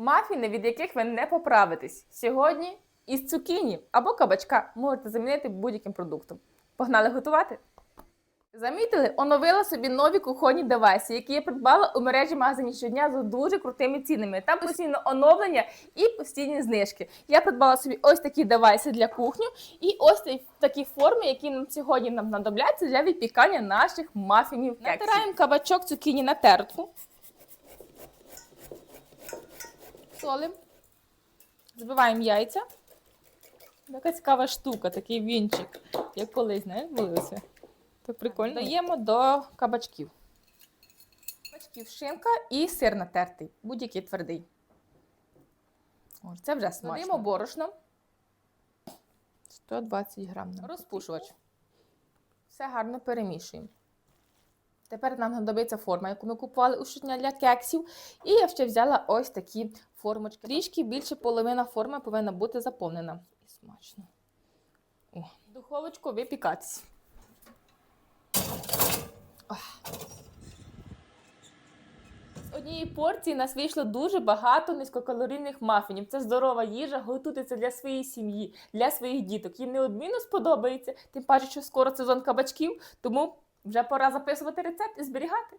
Мафіни, від яких ви не поправитесь. Сьогодні із цукіні або кабачка можете замінити будь-яким продуктом. Погнали готувати? Замітили, оновила собі нові кухонні девайси, які я придбала у мережі магазинів щодня за дуже крутими цінами. Там постійно оновлення і постійні знижки. Я придбала собі ось такі девайси для кухні і ось такі форми, які нам сьогодні нам знадобляться для відпікання наших мафінів. Натираємо кабачок цукіні на тертку. Солим. Збиваємо яйця. Така цікава штука, такий вінчик, як колись, знаєш, булився. Так прикольно. Даємо до кабачків. Кабачків шинка і сир натертий, будь-який твердий. О, це вже смачно. Додаємо борошно. 120 грам. Розпушувач. Все гарно перемішуємо. Тепер нам знадобиться форма, яку ми купували у щодня для кексів. І я ще взяла ось такі формочки. Трішки більше половина форми повинна бути заповнена. І смачно. О, духовочку випікатись. З однієї порції нас вийшло дуже багато низькокалорійних мафінів. Це здорова їжа, готуйте це для своєї сім'ї, для своїх діток. Їм неодмінно сподобається. Тим паче, що скоро сезон кабачків, тому вже пора записувати рецепт і зберігати.